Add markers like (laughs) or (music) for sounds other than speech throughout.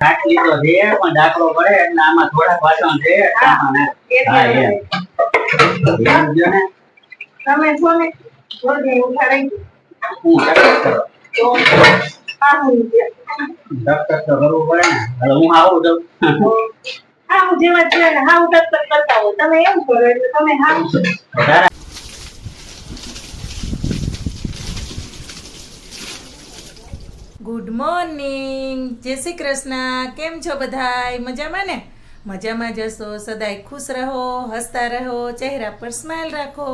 શાક લીધો છે પણ દાખલો પડે એટલે આમાં થોડાક વાસણ છે. હા, તમે છો ને ઉઠાડી? તો આ હું છે. ટક ટક તો કરવું પડે ને. હવે હું આવું છું. હા હું જેવા છે ને હા હું કરતા હોય તમે એમ કરો એટલે તમે હા. ગુડ મોર્નિંગ જય શ્રી કૃષ્ણ. કેમ છો બધાય? મજામાં ને? મજામાં જશો સદાય ખુશ રહો, હસતા રહો, ચહેરા પર સ્માઇલ રાખો.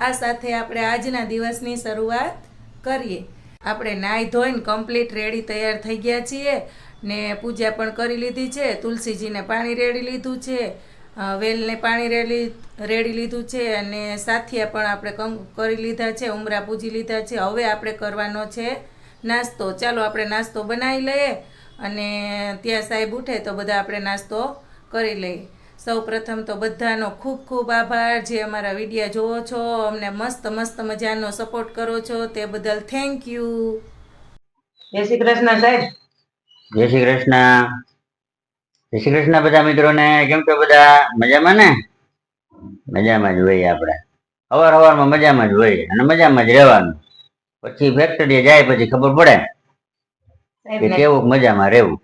આ સાથે આપણે આજના દિવસની શરૂઆત કરીએ. આપણે નાહી ધોઈને કમ્પ્લીટ રેડી તૈયાર થઈ ગયા છીએ ને પૂજા પણ કરી લીધી છે. તુલસીજીને પાણી રેડી લીધું છે. વેલને પાણી રેડી રેડી લીધું છે અને સાથિયા પણ આપણે કરી લીધા છે, ઉમરા પૂજી લીધા છે. હવે આપણે કરવાનો છે નાસ્તો. ચાલો આપણે નાસ્તો બનાવી લઈએ અને ત્યાં સાહેબ ઉઠે તો બધા આપણે નાસ્તો કરી લઈએ. સૌ પ્રથમ તો બધાનો ખૂબ ખૂબ આભાર. જે અમારા વિડીયા જોવો છો અમને મસ્ત મસ્ત મજાનો સપોર્ટ કરો છો તે બદલ થેન્ક યુ જય શ્રી કૃષ્ણ સાહેબ. જય શ્રી કૃષ્ણ. જય શ્રી કૃષ્ણ બધા મિત્રોને. કેમ છો બધા? મજામાં ને? મજામાં જ હોઈએ આપણે. અવાર અવારમાં મજામાં જ હોય અને મજામાં જ રહેવાનું. પછી ફેક્ટરી જાય પછી ખબર પડે કે કેવું મજામાં રહેવું.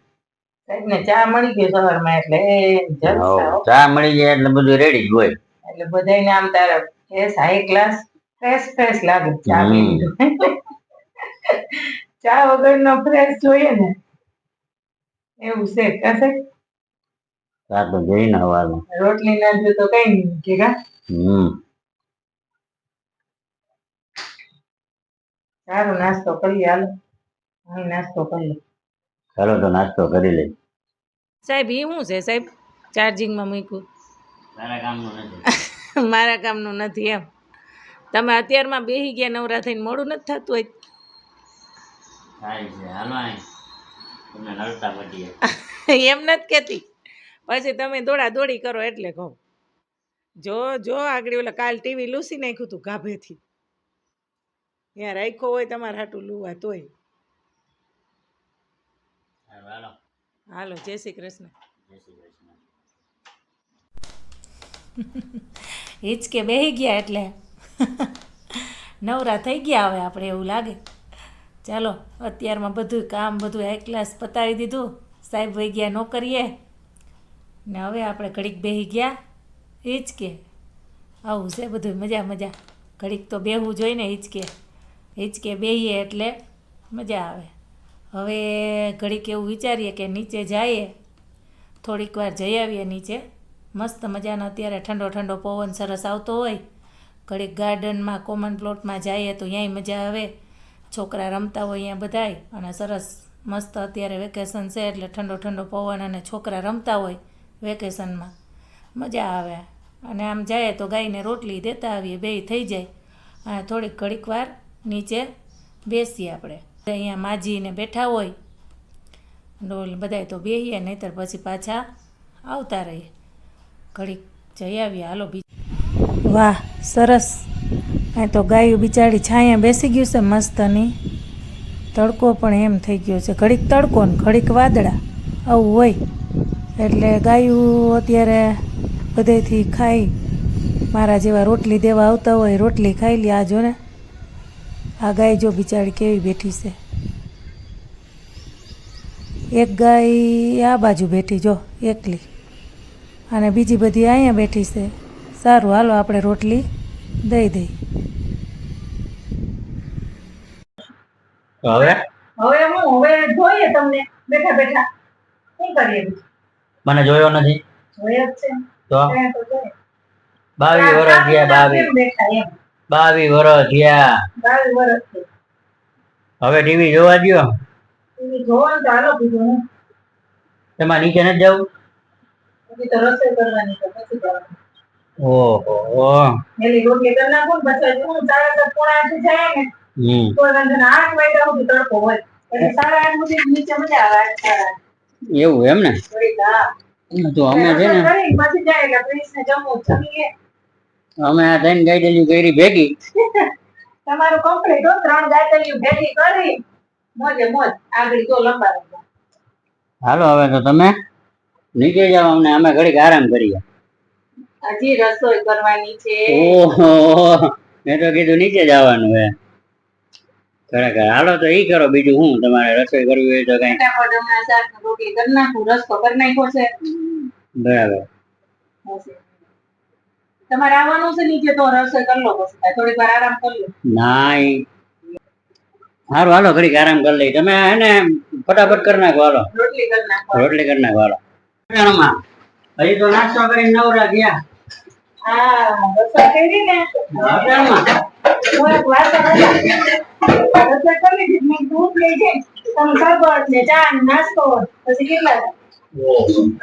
ને ચા મળી ગયો સવારમાં એટલે. ચા મળી જાય એટલે બધું રેડી જ હોય. એટલે બધાયને આમ તારા fresh high class fresh fresh લાગે ચા. (laughs) ચા વગરનો ફ્રેશ જોઈએ ને. એવું છે કસે ચા તો જોઈને હવાનું રોટલી ના જો તો કઈ નહીં કા હમ. સારો નાસ્તો કરી હાલ. અહીં નાસ્તો કરી ચાલો તો નાસ્તો કરી લઈ સાહેબ એ શું છે સાહેબ? ચાર્જિંગમાં મૂક્યું. મારા કામનું નથી. (laughs) મારા કામનું નથી એમ. તમે અત્યારમાં બેસી ગયા નવરા થઈને મોડું નથી થતું હોય. થાય છે હાલો અહીં તમને નડતા પટીએ (laughs) એમ નથી કહેતી પછી તમે દોડા દોડી કરો એટલે કહું. જો જો આગળ ઓલા કાલ ટીવી લૂસી નાખ્યું હતું ગાભેથી. ત્યાં રાખ્યો હોય તમારે હાટું લુવા તોય. હાલો હાલો. જય શ્રી કૃષ્ણ. (laughs) હિચકે બેસી ગયા એટલે. (laughs) નવરા થઈ ગયા હવે આપણે એવું લાગે. ચાલો અત્યારમાં બધું કામ બધું એક ક્લાસ પતાવી દીધું. સાહેબ વહી ગયા નોકરીએ. ને હવે આપણે ઘડીક બેસી ગયા. હિચકે. આવું છે બધું મજા મજા. ઘડીક તો બેહવું જોઈએ ને હિચકે. હિચકે બેહીએ એટલે મજા આવે. હવે ઘડીક એવું વિચારીએ કે નીચે જઈએ. થોડીક વાર જઈ આવીએ નીચે. મસ્ત મજાનો અત્યારે ઠંડો ઠંડો પવન સરસ આવતો હોય. ઘડીક ગાર્ડનમાં કોમન પ્લોટમાં જઈએ તો ત્યાંય મજા આવે. છોકરા રમતા હોય અહીંયા બધાય અને સરસ મસ્ત અત્યારે વેકેશન છે એટલે ઠંડો ઠંડો પવન અને છોકરા રમતા હોય વેકેશનમાં મજા આવે. અને આમ જાય તો ગાયને રોટલી દેતા આવીએ બે થઈ જાય. અને થોડીક ઘડીક વાર નીચે બેસીએ આપણે. અહીંયા માજીને બેઠા હોય, ડોલ બધાય તો બેહીએ, નહીતર પછી પાછા આવતા રહીએ. ઘડીક જઈ આવીએ. હાલો, બીજું વાહ, સરસ. અહીં તો ગાયું બિચારી છાંયા બેસી ગયું છે મસ્તની. તડકો પણ એમ થઈ ગયો છે. ઘડીક તડકો ને ઘડીક વાદળા. આવું હોય. એટલે ગાયું અત્યારે બધેથી ખાઈ, મારા જેવા રોટલી દેવા આવતા હોય, રોટલી ખાઈ લે આ જો ને. આ ગાય જો બિચારી કેવી બેઠી છે? એક ગાય આ બાજુ બેઠી જો એકલી. અને બીજી બધી અહીંયા બેઠી છે. સારું હાલો આપણે રોટલી દઈ દઈ હવે? હવે હું હવે જોઈએ તમને. બેઠા બેઠા. શું કરીએ મને જોયો નથી. જોયો છે. તો? ત્યાં તો જોઈએ. બાવીસ વર્ષ ગયા બાવીસ બેઠા એમ? બાવીસ વર્ષ થયા. હવે ટીવી જોવા દો ટીવી જોવાનું તો બીજું એમાં નીચે નથી જવું? પછી તો રસોઈ કરવાની તો પછી કરવાની ઓહો. ઓહ. પેલી રોટલી કરી નાખું ને પછી હું સાડા સાત પોણા આઠે જાય ને તો વાંધો આઠ વાગ્યા સુધી તડકો હોય. એટલે સાડા આઠ સુધી નીચે મજા આવે આઠ સાડા એવું એમ ને? તો અમે છે ને પછી જાય એટલે પ્રિન્સને જમવું જમીએ. અમે આ ત્રણ ગાઈડેલી કરી ભેગી. (laughs) તમારું કમ્પ્લીટ હો ત્રણ ગાયતરીઓ ભેગી કરી. મોજે મોજ આગળ તો લંબા હાલો હવે તો તમે નીચે જાઓ અમને અમે ઘડીક આરામ કરીએ. હજી રસોઈ કરવાની છે. ઓહો મેં તો કીધું નીચે જવાનું હે. ખરેખર હાલો તો ઈ કરો બીજું હું તમારે રસોઈ કરવી હોય તો કઈ. બરાબર. તમારે આવવાનું છે નીચે તો રસોઈ કરી લો પછી. થોડીક વાર આરામ કરી લો. નાઈ. સારું હાલો ઘડીક આરામ કરી લઈ. તમે એને ફટાફટ કરી નાખો હાલો. રોટલી કરી નાખો. રોટલી કરી નાખો હાલો. હજી તો નાસ્તો કરીને નવરા ગયા. હા રસોઈ કરી ને. રસોઈ કરી દૂધ લઈ જાય તમે ચા નાસ્તો. પછી કેટલા?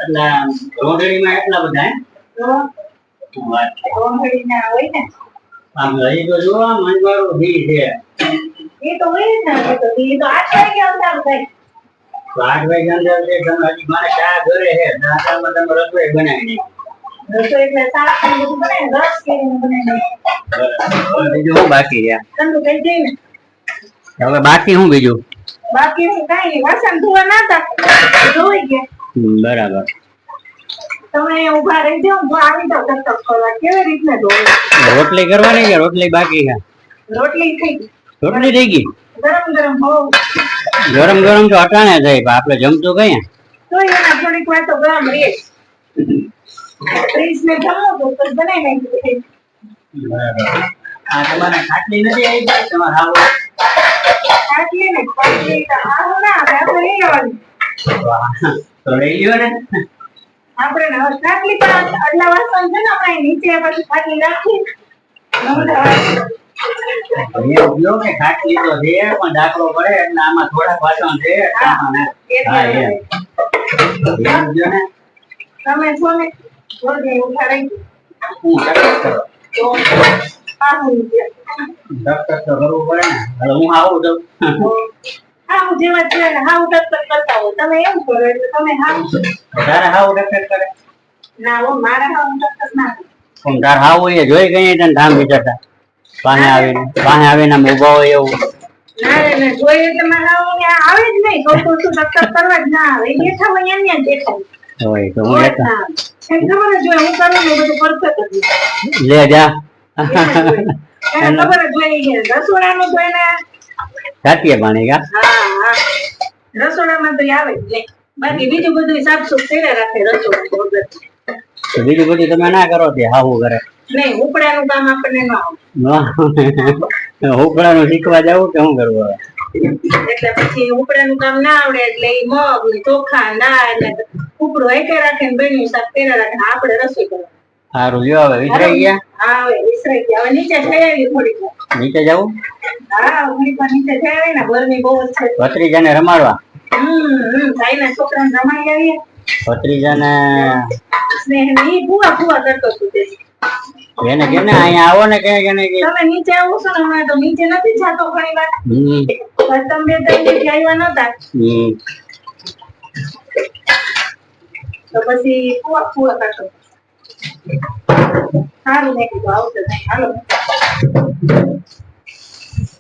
એટલે રોટલીમાં એટલા બધા હોય ને આમ હજી તો જુઓ મંજવાળું ઘી છે. એ તો હોય ને એ તો એ તો આઠ વાગે આવતા થાય આઠ વાગ્યા અંદર છે તમે હજી મારે ચા ઘરે છે નાસ્તામાં તમે રસોઈ બનાવી રસોઈ એટલે શાક ને બધું રસ બીજું શું બાકી છે? હવે બાકી શું બીજું? બાકી હું કાંઈ વાસણ ધોવા ના હતા ધોઈ ગયા. બરાબર. તમે ઊભા રહી જાઓ હું આવી જાઉં ટક કરવા કેવી રીતના ધોવું? રોટલી કરવાની કે રોટલી બાકી છે? રોટલી થઈ ગઈ. રોટલી થઈ ગઈ? ગરમ ગરમ હોવ. ગરમ ગરમ તો અટાણે જાય પણ આપણે જમતું કઈ તો એના થોડીક વાર તો ગરમ રહે. ફ્રીજ ને જમો તો બનાવી નાખ્યું આ તમારે ખાટલી નથી આવી ગઈ તમારે આવો ખાટલી ને ખાટલી તો હારું ના આવે આપણે નહીં આવવાની. તો લઈ લ્યો ને. આપણે ખાટલી પણ આટલા વાસણ છે ને આપણે નીચે પછી ખાટલી તો છે પણ દાખલો પડે એટલે આમાં થોડાક વાસણ છે ને? તમે છો ને જોડે ઉઠાડી. હું ટક કરો. તો છે. તો કરવું પડે ને. હવે હું આવું તો હાવ જેવા છે હાવ ટક કરતા હોય. તમે એવું કરો એટલે તમે હાવ તારે હાવ ટક કરે. ના હો મારા હાવ ટક ના પણ તાર હાવ એ જોઈ ગઈ તને ધામ વિચારતા. પાસે આવીને પાસે આવીને આમ ઊભા હોય એવું. ના રે ના જોઈએ એટલે મારા હાવ ને આવે જ નહીં. તો તો શું કરવા જ ના આવે. બેઠા હોય એમ ત્યાં બેઠા હોય. હોય તો હું હોય જ ના ખબર જ હોય હું કરું ને બધું પરફેક્ટ જ. લે જા. ખબર જ હોય રસોડાનું તો એને સાચીએ પાણી કા રસોડામાં તો આવે બાકી બીજું બધું સાફ સુફ કર્યા રાખે રસોડા બીજું બધું તમે ના કરો તે હાવું કરે નહીં ઉપડાનું કામ આપણને ન આવે. ઉપડાનું શીખવા જાવું કે શું કરવું હવે? એટલે પછી ઉપડાનું કામ ના આવડે એટલે મગ ચોખા ના એટલે ઉપડું એકે રાખે ને બેનું શાક રાખે આપણે રસોઈ કરવાની. સારું જો હવે વિસરાઈ ગયા? હા વિસરાઈ ગયા. હવે નીચે થઈ આવી વાર. નીચે જવું? હા થોડીક વાર નીચે જઈ આવી ને ગરમી બહુ છે. ભત્રીજાને રમાડવા? હમ ભાઈના છોકરાને રમાડી આવીએ. ભત્રીજાને સ્નેહ ને ઈ ફુવા ફુવા કરતો હતો તે. એને કે ને અહીંયા આવો ને કે કે? તમે નીચે આવો છો ને હમણાં તો નીચે નથી જાતો ઘણી વાર. હમ, તમે બે ત્રણ દિવસથી આવ્યા નતા હમ. તો પછી ફુવા ફુવા કરતો સારું મેં કીધું આવશે હાલો.